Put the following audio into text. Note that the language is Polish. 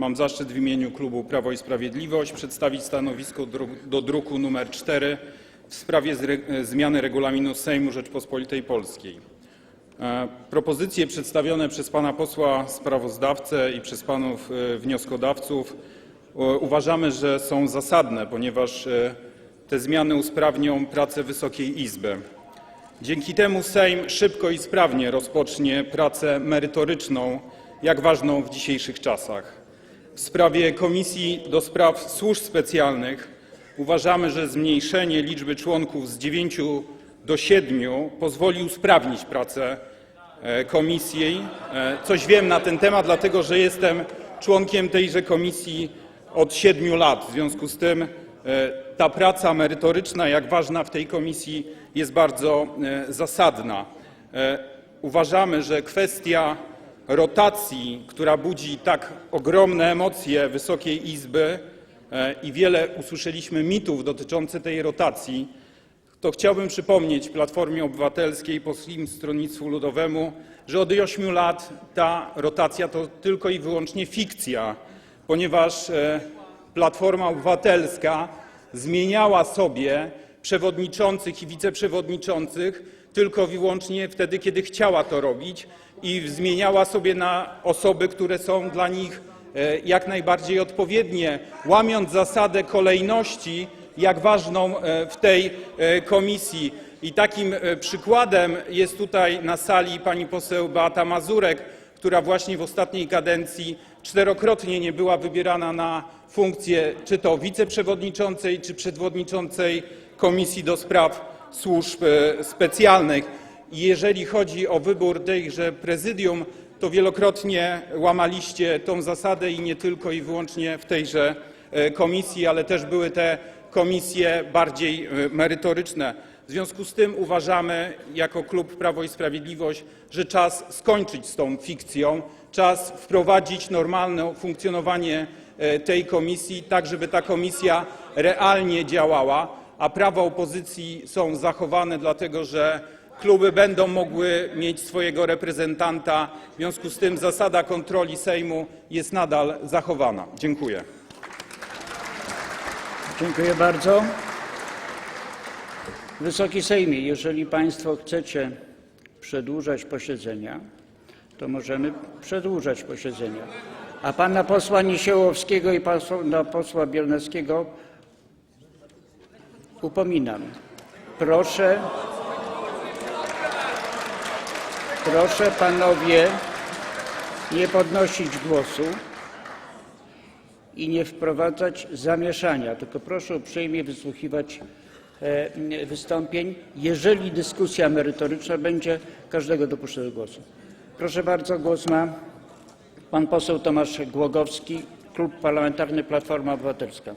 Mam zaszczyt w imieniu klubu Prawo i Sprawiedliwość przedstawić stanowisko do druku nr 4 w sprawie zmiany Regulaminu Sejmu Rzeczypospolitej Polskiej. E, Propozycje przedstawione przez pana posła sprawozdawcę i przez panów e, wnioskodawców e, uważamy, że są zasadne, ponieważ te zmiany usprawnią pracę Wysokiej Izby. Dzięki temu Sejm szybko i sprawnie rozpocznie pracę merytoryczną, jak ważną w dzisiejszych czasach. W sprawie Komisji do Spraw Służb Specjalnych uważamy, że zmniejszenie liczby członków z 9 do 7 pozwoli usprawnić pracę e, komisji. E, Coś wiem na ten temat, dlatego że jestem członkiem tejże komisji od 7 lat. W związku z tym e, ta praca merytoryczna, jak ważna w tej komisji, jest bardzo zasadna. Uważamy, że kwestia rotacji, która budzi tak ogromne emocje Wysokiej Izby e, i wiele usłyszeliśmy mitów dotyczących tej rotacji, to chciałbym przypomnieć Platformie Obywatelskiej i Polskiemu Stronnictwu Ludowemu, że od 8 lat ta rotacja to tylko i wyłącznie fikcja, ponieważ e, Platforma Obywatelska zmieniała sobie przewodniczących i wiceprzewodniczących tylko i wyłącznie wtedy, kiedy chciała to robić i zmieniała sobie na osoby, które są dla nich e, jak najbardziej odpowiednie, łamiąc zasadę kolejności, jak ważną e, w tej e, komisji. I takim przykładem jest tutaj na sali pani poseł Beata Mazurek, która właśnie w ostatniej kadencji czterokrotnie nie była wybierana na funkcję czy to wiceprzewodniczącej, czy przewodniczącej Komisji do Spraw Służb Specjalnych. I jeżeli chodzi o wybór tejże prezydium, to wielokrotnie łamaliście tą zasadę i nie tylko i wyłącznie w tejże e, komisji, ale też były te komisje bardziej e, merytoryczne. W związku z tym uważamy jako klub Prawo i Sprawiedliwość, że czas skończyć z tą fikcją, czas wprowadzić normalne funkcjonowanie e, tej komisji, tak żeby ta komisja realnie działała, a prawa opozycji są zachowane, dlatego że kluby będą mogły mieć swojego reprezentanta. W związku z tym zasada kontroli Sejmu jest nadal zachowana. Dziękuję. Dziękuję bardzo. Wysoki Sejmie, jeżeli Państwo chcecie przedłużać posiedzenia, to możemy przedłużać posiedzenia. A pana posła Niesiołowskiego i pana posła Biernackiego upominam. Proszę, proszę panowie nie podnosić głosu i nie wprowadzać zamieszania, tylko proszę uprzejmie wysłuchiwać e, wystąpień. Jeżeli dyskusja merytoryczna będzie, każdego dopuszczę do głosu. Proszę bardzo, głos ma pan poseł Tomasz Głogowski, Klub Parlamentarny Platforma Obywatelska.